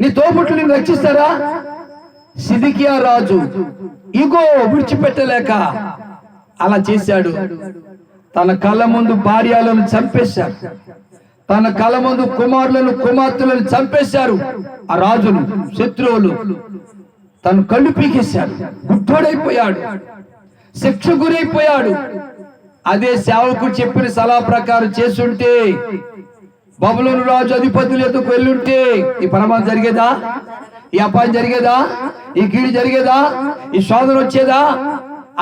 నీ తోబుట్లు నిన్ను రక్షిస్తారా సిదికియా రాజు ఇగో విడిచిపెట్టలేక అలా చేశాడు. తన కళ్ళ ముందు భార్యలను చంపేశారు. తన కళ్ళ ముందు కుమారులను కుమార్తెలను చంపేశారు. ఆ రాజులు శత్రువులు తను కళ్ళు పీకేశాడు గుట్టోడైపోయాడు. శిక్ష గురైపోయాడు అదే సేవకుడు చెప్పిన సలహా ప్రకారం చేస్తుంటే బబులోను రాజు అధిపతులు ఎదుకు వెళ్ళుంటే ఈ పరమాన్ జరిగేదా? ఈ అపాయం జరిగేదా? ఈ కీడు జరిగేదా? ఈ శోధన వచ్చేదా?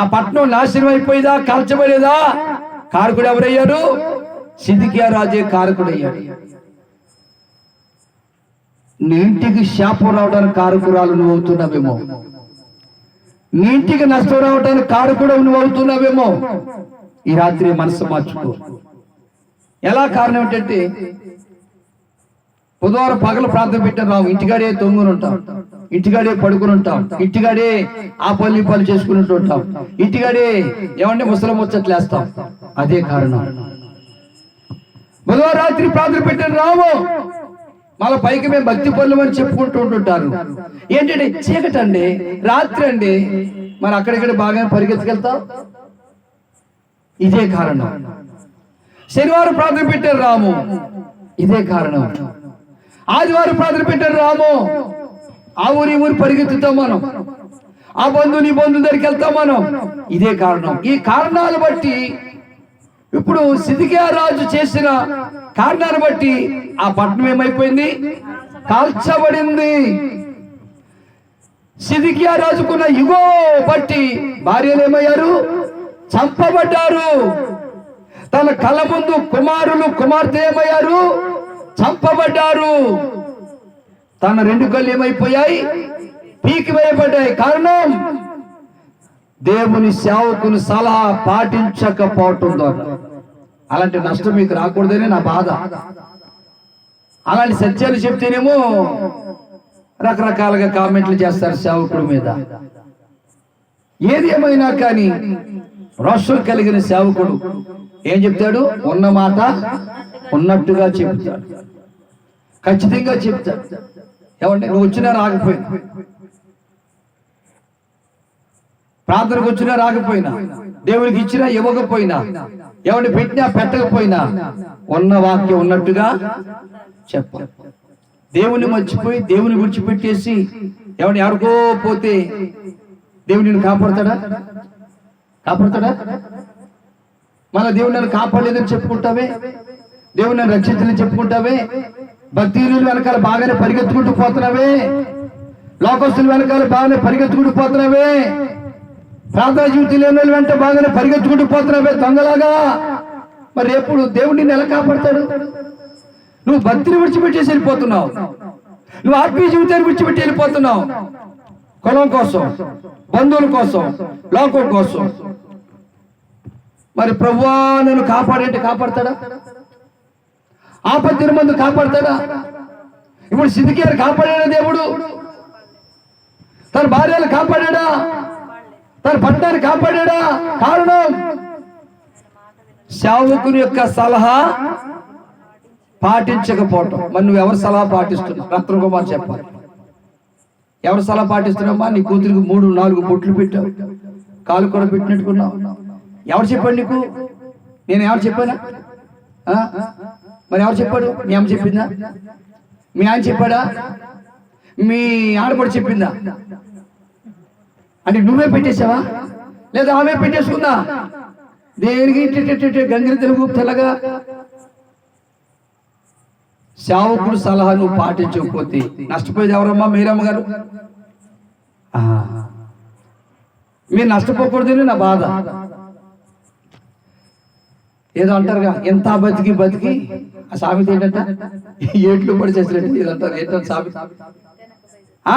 ఆ పట్నం నాశనం అయిపోయేదా? కాల్చబడేదా? కారకుడు ఎవరయ్యాడు సిద్ధికియా రాజే కారకుడు అయ్యాడు నీ ఇంటికి శాపం రావడానికి కారకురాలు నువ్వు అవుతున్నావేమో. నీ ఇంటికి నష్టం రావడానికి కారకుడు నువ్వు అవుతున్నావేమో. ఈ రాత్రి మనసు మార్చుకో. ఎలా కారణం ఏంటంటే బుధవారం పగల ప్రార్థన పెట్టారు రావు ఇంటికాడే తొంగుని ఉంటాం. ఇంటికాడే పడుకుని ఉంటాం. ఇంటికాడే ఆ పనులు ఈ పనులు చేసుకుని ఉంటాం. ఇంటికాడే ఏమంటే ముసలం వచ్చట్లేస్తాం అదే కారణం. బుధవారం రాత్రి ప్రార్థన పెట్టారు రావు మళ్ళీ పైకి మేము భక్తి పనులు అని చెప్పుకుంటూ ఉంటుంటారు. ఏంటంటే చీకటి అండి రాత్రి అండి. మరి అక్కడిక్కడ బాగా పరిగెత్తుకెళ్తాం? ఇదే కారణం. శనివారం ప్రార్థన పెట్టారు రాము. ఇదే కారణం. ఆదివారం ప్రార్థన పెట్టారు రాము. ఆ ఊరి ఊరు పరిగెత్తుతాం మనం. ఆ బంధువుని బంధువు దగ్గరికి వెళ్తాం మనం. ఇదే కారణం. ఈ కారణాలు బట్టి ఇప్పుడు సిద్ధికే రాజు చేసిన కారణాన్ని బట్టి ఆ పట్టణం ఏమైపోయింది? కాల్చబడింది. సిదికియా రాజుకున్న యుగో బట్టి భార్యలు ఏమయ్యారు? చంపబడ్డారు. తన కళ్ళ ముందు కుమారులు కుమార్తె ఏమయ్యారు? చంపబడ్డారు. తన రెండు కళ్ళు ఏమైపోయాయి? పీకి వేయబడ్డాయి. కారణం? దేవుని సేవకుని సలహా పాటించకపోవటం ద్వారా అలాంటి నష్టం మీకు రాకూడదనే నా బాధ. అలాంటి సత్యాలు చెప్తేనేమో రకరకాలుగా కామెంట్లు చేస్తారు సేవకుడి మీద. ఏది ఏమైనా కానీ రోషం కలిగిన సేవకుడు ఏం చెప్తాడు? ఉన్న మాట ఉన్నట్టుగా చెప్తాడు ఖచ్చితంగా చెప్తాడు ఏమంటే నువ్వు వచ్చినా రాకపోయినా. ప్రార్థనకు వచ్చినా రాకపోయినా. దేవునికి ఇచ్చినా ఇవ్వకపోయినా. ఎవరిని పెట్టినా పెట్టకపోయినా. ఉన్న వాక్యం ఉన్నట్టుగా చెప్ప దేవుని మర్చిపోయి దేవుని విడిచిపెట్టేసి ఎవరిని ఎవరికో పోతే దేవుడిని కాపాడతాడా? కాపాడతాడా? మన దేవుడు నన్ను కాపాడలేదని చెప్పుకుంటావే? దేవుడు నన్ను రక్షించలేదని చెప్పుకుంటావే? భక్తి వెనకాల బాగానే పరిగెత్తుకుంటూ పోతున్నావే? లోకస్తుల వెనకాల బాగానే పరిగెత్తుకుంటూ పోతున్నావే? ప్రార్థన జీవితం లేని వాళ్ళు వెంట బాగానే పరిగెత్తుకుంటూ పోతున్నావే దొంగలాగా? మరి ఎప్పుడు దేవుడు నిన్ను ఎలా కాపాడతాడు? నువ్వు భక్తిని విడిచిపెట్టేసి వెళ్ళిపోతున్నావు. నువ్వు ఆత్మీయ జీవితాన్ని విడిచిపెట్టి వెళ్ళిపోతున్నావు. కులం కోసం బంధువుల కోసం లోకం కోసం. మరి ప్రభువా నన్ను కాపాడంటే కాపాడతాడా? ఆపత్తిని మందు కాపాడతాడా? ఇప్పుడు సిద్ధికేరు కాపాడాడా దేవుడు? తన భార్యను కాపాడాడా? తన పట్టణాన్ని కాపాడాడా? కారణం? సేవకుని యొక్క సలహా పాటించకపోవటం. మరి నువ్వు సలహా పాటిస్తున్నావు? రత్న కుమార్ చెప్పాలి. ఎవరి సలహా పాటిస్తున్నామా? నీ కూతురికి మూడు నాలుగు బొట్లు పెట్టావు. కాలు కూడా పెట్టినట్టుకున్నావు. ఎవరు చెప్పాడు నీకు? నేను ఎవరు చెప్పానా? మరి ఎవరు చెప్పాడు? మీ అమ్మ చెప్పిందా? మీ ఆయన చెప్పాడా? మీ ఆడపడి చెప్పిందా? అంటే నువ్వే పెట్టేశావా? లేదా ఆమె పెట్టేసుకుందా? దేనికి గంగిరి తెలుగు తెల్లగా సేవకుడు సలహా నువ్వు పాటించకపోతే నష్టపోయేది ఎవరమ్మా? మీరమ్మ గారు మీరు నష్టపోకూడదని నా బాధ. ఏదో అంటారుగా ఎంత బతికి బతికి ఆ సామెత ఏంటంట? ఏట్లు పడి చేసినట్టు ఏదో అంటారు ఏంటంటే సామెత? ఆ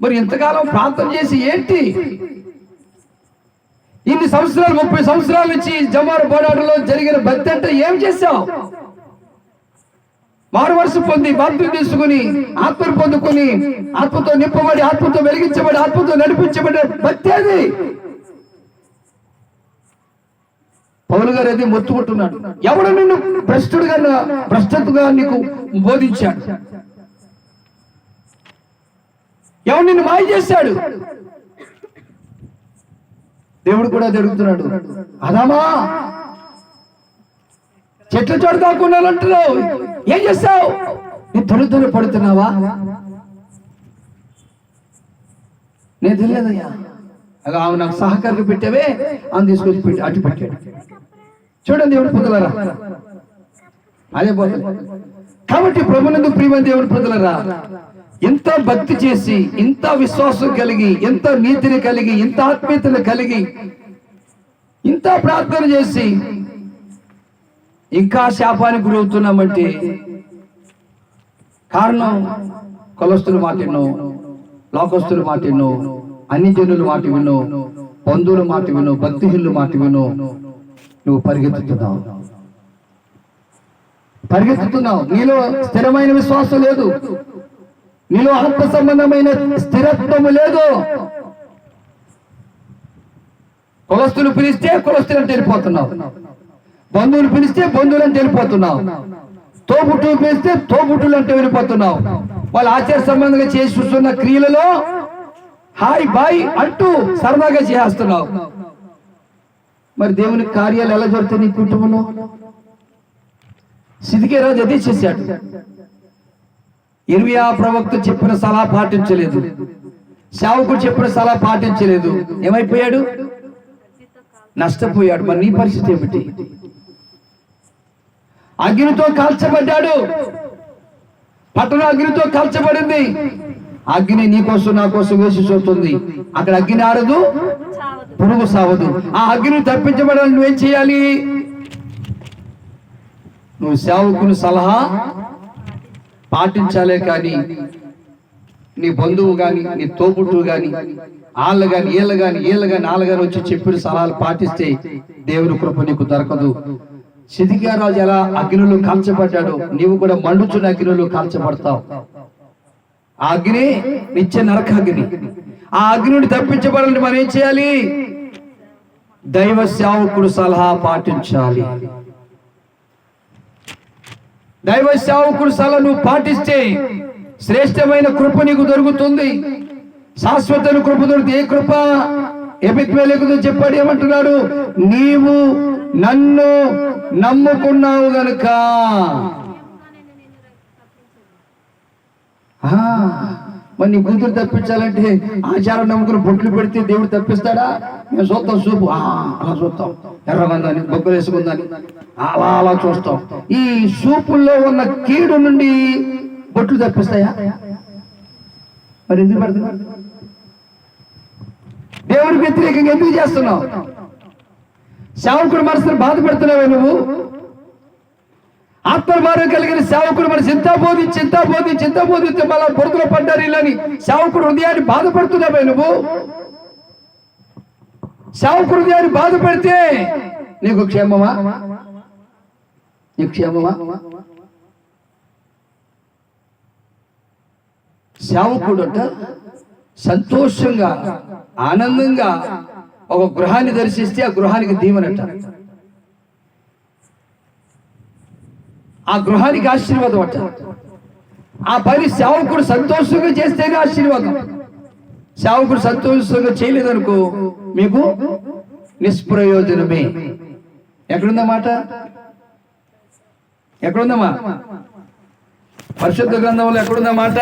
మరి ఇంతకాలం ప్రాంతం చేసి ఏంటి? ఇన్ని సంవత్సరాలు ముప్పై సంవత్సరాల నుంచి జమారు పోరాటంలో జరిగిన బతి అంటే ఏం చేశావు? మారు పొంది బాప్తి తీసుకుని ఆత్మను పొందుకొని ఆత్మతో నింపబడి ఆత్మతో వెలిగించబడి ఆత్మతో నడిపించబడి భక్తి అది. పౌలు గారు అది మొత్తుకుంటున్నాడు. ఎవడు నిన్ను భ్రష్టుడుగా భ్రష్టతగా నీకు బోధించాడు? ఎవడు నిన్ను మాయ చేశాడు? దేవుడు కూడా జరుగుతున్నాడు అదామా? చెట్ల చోటు అంటున్నావు? ఏం చేస్తావు? నీ తొలుతొలి పడుతున్నావా? నేను తెలియదయ్యా. అలా ఆమె నాకు సహకారులు పెట్టావే ఆమె తీసుకొచ్చి పెట్టి అటు పెట్టాడు. చూడండి దేవుడు పొందలరా అదే పోతుంది కాబట్టి ప్రభునందు ప్రియమైన దేవుడు పొందలరా ఎంత భక్తి చేసి ఇంత విశ్వాసం కలిగి ఎంత నీతిని కలిగి ఎంత ఆత్మీయతను కలిగి ఇంత ప్రార్థన చేసి ఇంకా శాపానికి గురవుతున్నామంటే కారణం కొలస్తులు మాట విను లోకస్తుల మాట విను అన్ని మాట విను బంధువుల మాట విను భక్తిహీనుల మాట విను నువ్వు పరిగెత్తుతున్నావు. పరిగెత్తుతున్నావు. నీలో స్థిరమైన విశ్వాసం లేదు. నీలో ఆత్మ సంబంధమైన స్థిరత్వము లేదు. కులస్తులు పిలిస్తే కులస్తులు అంటే వెళ్ళిపోతున్నావు. బంధువులు పిలిస్తే బంధువులు అంటే వెళ్ళిపోతున్నావు తోబుట్టులు పిలిస్తే తోబుట్టులు అంటే వెళ్ళిపోతున్నావు. వాళ్ళు ఆచార సంబంధంగా చేసి చూస్తున్న క్రియలలో హాయ్ బాయ్ అంటూ సరదాగా చేస్తున్నావు. మరి దేవుని కార్యాలు ఎలా జరుగుతాయి నీ కుటుంబంలో? సిదికే రాజు అదే చేశాడు. ఆ ప్రవక్త చెప్పిన సలహా పాటించలేదు. సేవకుడు చెప్పిన సలహా పాటించలేదు. ఏమైపోయాడు? నష్టపోయాడు. మరి నీ పరిస్థితి ఏమిటి? అగ్నితో కాల్చబడ్డాడు. పట్టణం అగ్నితో కాల్చబడింది. అగ్ని నీ కోసం నా కోసం వేసి చూస్తుంది. అక్కడ అగ్ని ఆడదు పురుగు సావదు. ఆ అగ్ని తప్పించబడాలని నువ్వేం చేయాలి? నువ్వు సేవకుని సలహా పాటించాలే కానీ నీ బంధువు గాని నీ తోబుట్టు గాని వాళ్ళ గాని వీళ్ళ గాని వీళ్ళ గాని వాళ్ళ గాని వచ్చి చెప్పిన సలహాలు పాటిస్తే దేవుని కృప నీకు దొరకదు. సిద్ధిగారాజు ఎలా అగ్నిలో కాల్చబడ్డాడు నీవు కూడా మండుచున్న అగ్నిలో కాల్చబడతావు. ఆ అగ్ని నిత్య నరక అగ్ని ఆ అగ్నిని తప్పించబడాలని మనం ఏం చేయాలి? దైవ సేవకుడు సలహా పాటించాలి. దైవ సేవకుడు సలహా నువ్వు పాటిస్తే శ్రేష్టమైన కృప నీకు దొరుకుతుంది. శాశ్వత కృప దొరుకుతుంది. ఏ కృప? ఎపిక్వేలకు చెప్పాడు ఏమంటున్నాడు? నీవు నన్ను నమ్ముకున్నావు గనుక. ఆ, మరి నీ కూతురు తప్పించాలంటే ఆచారం నమ్ముకుని బొట్లు పెడితే దేవుడు తప్పిస్తాడా? మేము చూస్తాం చూపు. అలా చూస్తాం. ఎర్రగందని బొగ్గులు వేసుకుందని అలా అలా చూస్తాం. ఈ సూపుల్లో ఉన్న కీడు నుండి బొట్లు తప్పిస్తాయా? మరి ఎందుకు పెడుతున్నారు దేవుడికి వ్యతిరేకంగా ఎందుకు చేస్తున్నావు? సేవకుడు మనసును బాధపడుతున్నావు నువ్వు? ఆత్మభారం కలిగిన సేవకుడు మన చింత బోధి చింత బోధి చింత బోధిస్తే మళ్ళా బురదలో పడ్డారు ఇల్లని సేవకుడు హృదయాన్ని బాధపడుతున్నావే నువ్వు? సేవకుడు హృదయాన్ని బాధపడితే నీకు క్షేమమా? నీకు క్షేమమా? సేవకుడు అంట సంతోషంగా ఆనందంగా ఒక గృహాన్ని దర్శిస్తే ఆ గృహానికి దీవెనట ఆ గృహానికి ఆశీర్వాదం అట. ఆ పని సేవకుడు సంతోషంగా చేస్తేనే ఆశీర్వాదం. సేవకుడు సంతోషంగా చేయలేదనుకో మీకు నిష్ప్రయోజనమే. ఎక్కడుందన్నమాట ఎక్కడుందమ్మా? పరిశుద్ధ గ్రంథంలో ఎక్కడుందన్నమాట